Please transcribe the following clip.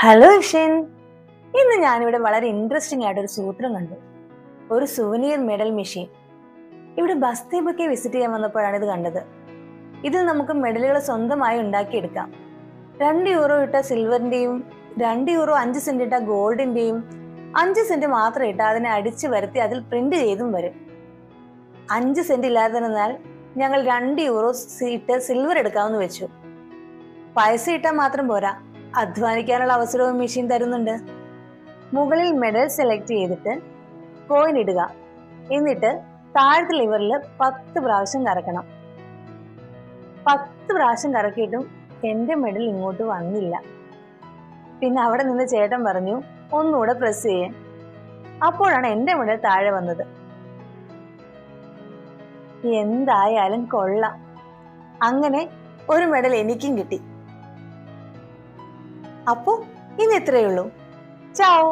Hello ഇഷിൻ ഇന്ന് ഞാനിവിടെ വളരെ ഇൻട്രസ്റ്റിംഗ് ആയിട്ട് ഒരു സൂത്രം കണ്ടു. ഒരു സുവനീർ മെഡൽ മെഷീൻ ഇവിടെ ബസ്തീബൊക്കെ വിസിറ്റ് ചെയ്യാൻ വന്നപ്പോഴാണ് ഇത് കണ്ടത്. ഇതിൽ നമുക്ക് മെഡലുകൾ സ്വന്തമായി ഉണ്ടാക്കിയെടുക്കാം. രണ്ട് യൂറോ ഇട്ട സിൽവറിന്റെയും രണ്ട് യൂറോ അഞ്ച് സെന്റ് ഇട്ട ഗോൾഡിന്റെയും അഞ്ച് സെന്റ് മാത്രം ഇട്ട അതിനെ അടിച്ച് വരുത്തി അതിൽ പ്രിന്റ് ചെയ്തും വരും. അഞ്ച് സെന്റ് ഇല്ലാതിരുന്നാൽ ഞങ്ങൾ രണ്ട് യൂറോ ഇട്ട് സിൽവർ എടുക്കാമെന്ന് വെച്ചു. പൈസ ഇട്ടാൽ മാത്രം പോരാ. അധ്വാനിക്കാനുള്ള അവസരവും മെഷീൻ തരുന്നുണ്ട്. മുകളിൽ മെഡൽ സെലക്ട് ചെയ്തിട്ട് കോയിൻ ഇടുക. എന്നിട്ട് താഴത്തെ ലിവറിൽ പത്ത് പ്രാവശ്യം കറക്കണം. പത്ത് പ്രാവശ്യം കറക്കിയിട്ടും എന്റെ മെഡൽ ഇങ്ങോട്ട് വന്നില്ല. പിന്നെ അവിടെ നിന്ന് ചേട്ടൻ പറഞ്ഞു ഒന്നുകൂടെ പ്രസ് ചെയ്യാൻ അപ്പോഴാണ് എന്റെ മെഡൽ താഴെ വന്നത്. എന്തായാലും കൊള്ളാം. അങ്ങനെ ഒരു മെഡൽ എനിക്കും കിട്ടി. അപ്പോ ഇന്ന് ഇത്രയേ ഉള്ളൂ. ചാओ